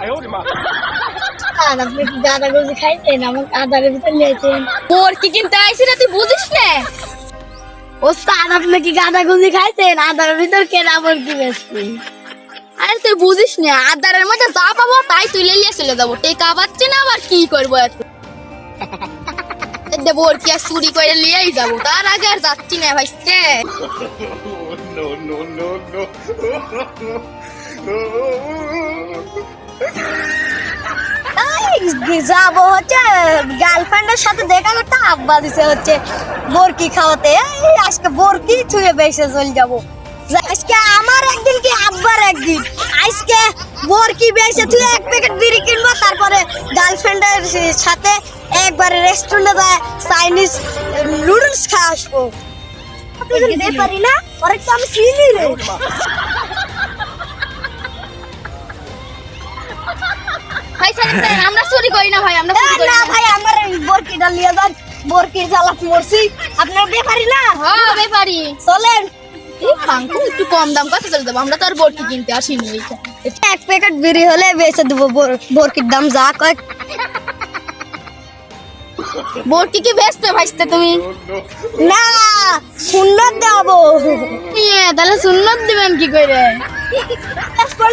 আর আপনি কি গাঁদা গুজি খাইছেন? আমার আদারের ভিতর নিয়েছেন। তোর কি কিনতে আইছি না তুই বুঝিস না? ওস্তাদ আপনি কি গাঁদা গুজি খাইছেন? আদারের ভিতর কেনা আমার কি বেশি আরে তুই বুঝিস না আদারের মধ্যে যা পাবো তাই তুলে নিয়ে চলে যাব। টেকা পাচ্ছি না আবার কি করব এত? দেবো ওর কি আর চুরি করে নিয়েই যাব? তার আগে আর যাচ্ছি না no. যাব হচ্ছে গার্লফ্রেন্ডের সাথে দেখা করতে আব্বা দিছে হচ্ছে বরকি খাওয়াতে। এই আজকে বরকি ছুঁয়ে বেসে চলে যাব। আজকে আমার একদিন কি আব্বার একদিন? আজকে বরকি বেসে তুই এক প্যাকেট বিড়ি কিনবো তারপরে গার্লফ্রেন্ডের সাথে একবারে রেস্টুরেন্টে যায় চাইনিজ নুডলস খাওয়া আসব। পারি না তো আমি চিনি রে। আমরা চুরি করি না ভাই আমরা চুরি করি না ভাই আমার বরকিটা নিয়ে যান বরকির জ্বালাত মরছি। আপনার ব্যাপারি না? হ্যাঁ ব্যাপারি। চলেন। ফাঙ্কু একটু কম দাম কত চলে যাব আমরা তো আর বরকি কিনতে আসিনি এক প্যাকেট বিড়ি হলে বেচে দেবো বর- বরকির দাম যা কয়। বরকি কি বেচতে ভাইস্তে তুমি? না সুন্দর দেবো তাহলে সুন্নত দিবেন কি করে?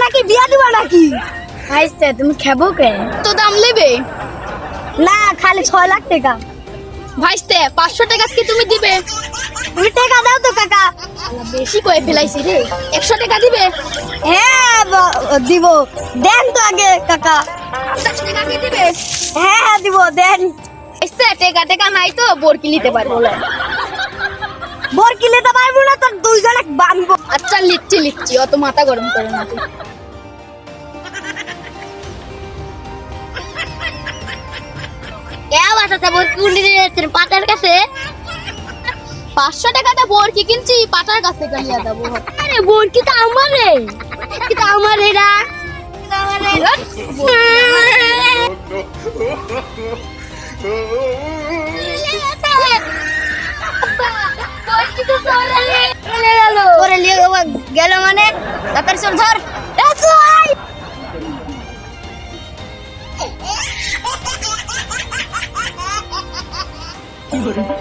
নাকি বিয়া দিবা নাকি? আইসতে তুমি খাব কে? তো দাম নেবে? না খালি ছয় লাখ টাকা। ভাইস্তে পাঁচশো টাকা কি তুমি দিবে? তুমি টাকা দাও তো কাকা। বেশি করে ফেলাইছি রে। একশো টাকা দিবে? হ্যাঁ দিব। দেন তো আগে কাকা। পঞ্চাশ টাকা কি দিবে? হ্যাঁ হ্যাঁ দিব দেন। ভাইস্তে টাকা টাকা নাই তো বরকি নিতে পারব? না বরকি নিতে পারব না তোর দুইজনে বানবো আচ্ছা লিখছি লিখছি অত মাথা গরম করে না। পাতার কাছে পাঁচশো বরকি কিনছি পাটার কাছ আরে বরকি তো আমারে আমার এরা নিয়ে গেল মানে তাড়াতাড়ি চল ধর 工作人员。